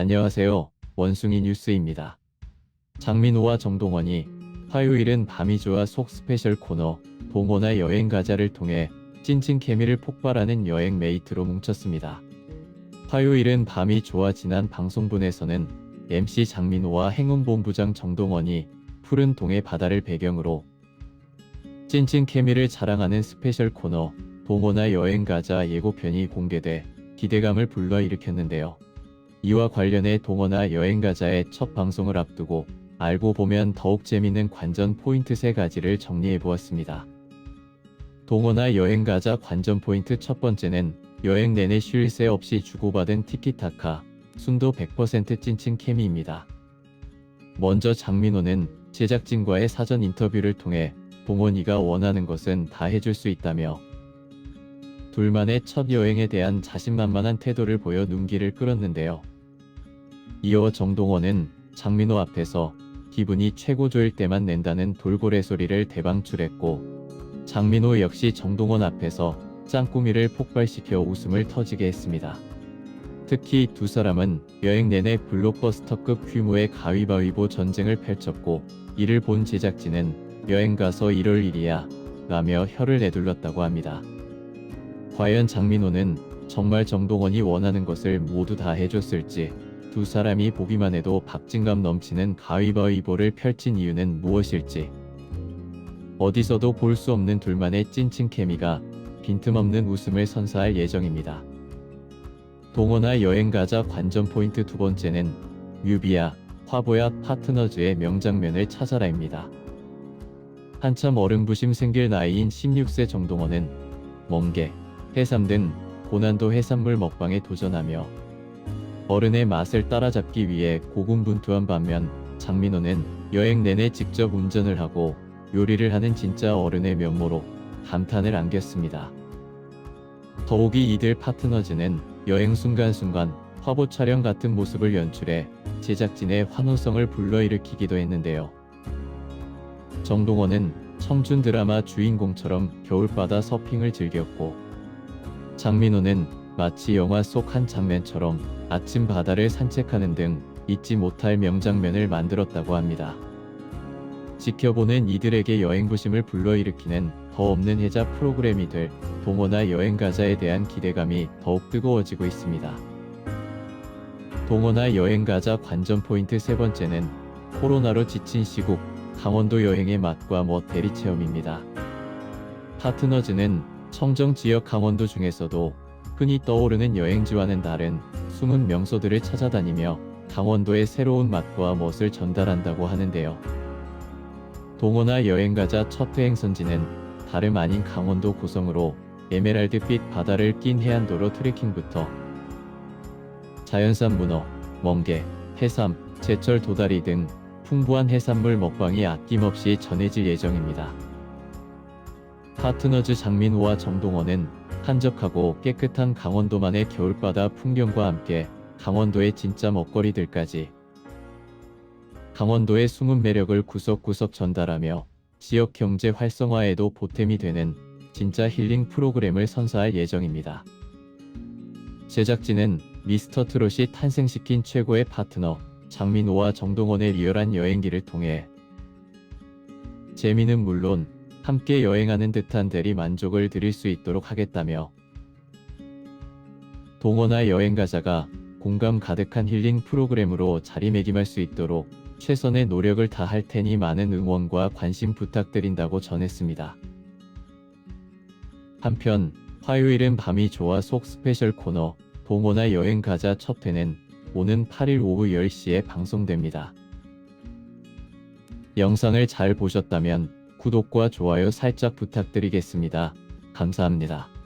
안녕하세요. 원숭이 뉴스입니다. 장민호와 정동원이 화요일은 밤이 좋아 속 스페셜 코너 동호나 여행 가자를 통해 찐친 케미를 폭발하는 여행 메이트로 뭉쳤습니다. 화요일은 밤이 좋아 지난 방송분에서는 MC 장민호와 행운본부장 정동원이 푸른 동해 바다를 배경으로 찐친 케미를 자랑하는 스페셜 코너 동호나 여행 가자 예고편이 공개돼 기대감을 불러일으켰는데요. 이와 관련해 동호나 여행 가자의 첫 방송을 앞두고 알고 보면 더욱 재밌는 관전 포인트 세 가지를 정리해 보았습니다. 동호나 여행 가자 관전 포인트 첫 번째는 여행 내내 쉴 새 없이 주고받은 티키타카, 순도 100% 찐친 케미입니다. 먼저 장민호는 제작진과의 사전 인터뷰를 통해 동원이가 원하는 것은 다 해줄 수 있다며 둘만의 첫 여행에 대한 자신만만한 태도를 보여 눈길을 끌었는데요. 이어 정동원은 장민호 앞에서 기분이 최고조일 때만 낸다는 돌고래 소리를 대방출했고 장민호 역시 정동원 앞에서 짱꾸미를 폭발시켜 웃음을 터지게 했습니다. 특히 두 사람은 여행 내내 블록버스터급 규모의 가위바위보 전쟁을 펼쳤고 이를 본 제작진은 여행 가서 1월 일이야 라며 혀를 내둘렀다고 합니다. 과연 장민호는 정말 정동원이 원하는 것을 모두 다 해줬을지 두 사람이 보기만 해도 박진감 넘치는 가위바위보를 펼친 이유는 무엇일지 어디서도 볼 수 없는 둘만의 찐친 케미가 빈틈없는 웃음을 선사할 예정입니다. 동호나 여행 가자 관전 포인트 두 번째는 뮤비야 화보야 파트너즈의 명장면을 찾아라입니다. 한참 어른부심 생길 나이인 16세 정동원은 멍게, 해삼 등 고난도 해산물 먹방에 도전하며 어른의 맛을 따라잡기 위해 고군분투한 반면 장민호는 여행 내내 직접 운전을 하고 요리를 하는 진짜 어른의 면모로 감탄을 안겼습니다. 더욱이 이들 파트너즈는 여행 순간순간 화보 촬영 같은 모습을 연출해 제작진의 환호성을 불러일으키기도 했는데요. 정동원은 청춘 드라마 주인공처럼 겨울바다 서핑을 즐겼고 장민호는 마치 영화 속 한 장면처럼 아침 바다를 산책하는 등 잊지 못할 명장면을 만들었다고 합니다. 지켜보는 이들에게 여행부심을 불러일으키는 더 없는 해자 프로그램이 될 동호나 여행 가자에 대한 기대감이 더욱 뜨거워지고 있습니다. 동호나 여행 가자 관전 포인트 세 번째는 코로나로 지친 시국 강원도 여행의 맛과 멋 대리 체험입니다. 파트너즈는 청정 지역 강원도 중에서도 흔히 떠오르는 여행지와는 다른 숨은 명소들을 찾아다니며 강원도의 새로운 맛과 멋을 전달한다고 하는데요. 동호나 여행가자 첫 여행 선지는 다름 아닌 강원도 고성으로 에메랄드빛 바다를 낀 해안도로 트레킹부터 자연산 문어, 멍게, 해삼, 제철 도다리 등 풍부한 해산물 먹방이 아낌없이 전해질 예정입니다. 파트너즈 장민호와 정동원은 한적하고 깨끗한 강원도만의 겨울바다 풍경과 함께 강원도의 진짜 먹거리들까지 강원도의 숨은 매력을 구석구석 전달하며 지역 경제 활성화에도 보탬이 되는 진짜 힐링 프로그램을 선사할 예정입니다. 제작진은 미스터 트롯이 탄생시킨 최고의 파트너 장민호와 정동원의 리얼한 여행기를 통해 재미는 물론 함께 여행하는 듯한 대리 만족을 드릴 수 있도록 하겠다며 동호나 여행가자가 공감 가득한 힐링 프로그램으로 자리매김할 수 있도록 최선의 노력을 다할 테니 많은 응원과 관심 부탁드린다고 전했습니다. 한편 화요일은 밤이 좋아 속 스페셜 코너 동호나 여행가자 첫 회는 오는 8일 오후 10시에 방송됩니다. 영상을 잘 보셨다면 구독과 좋아요 살짝 부탁드리겠습니다. 감사합니다.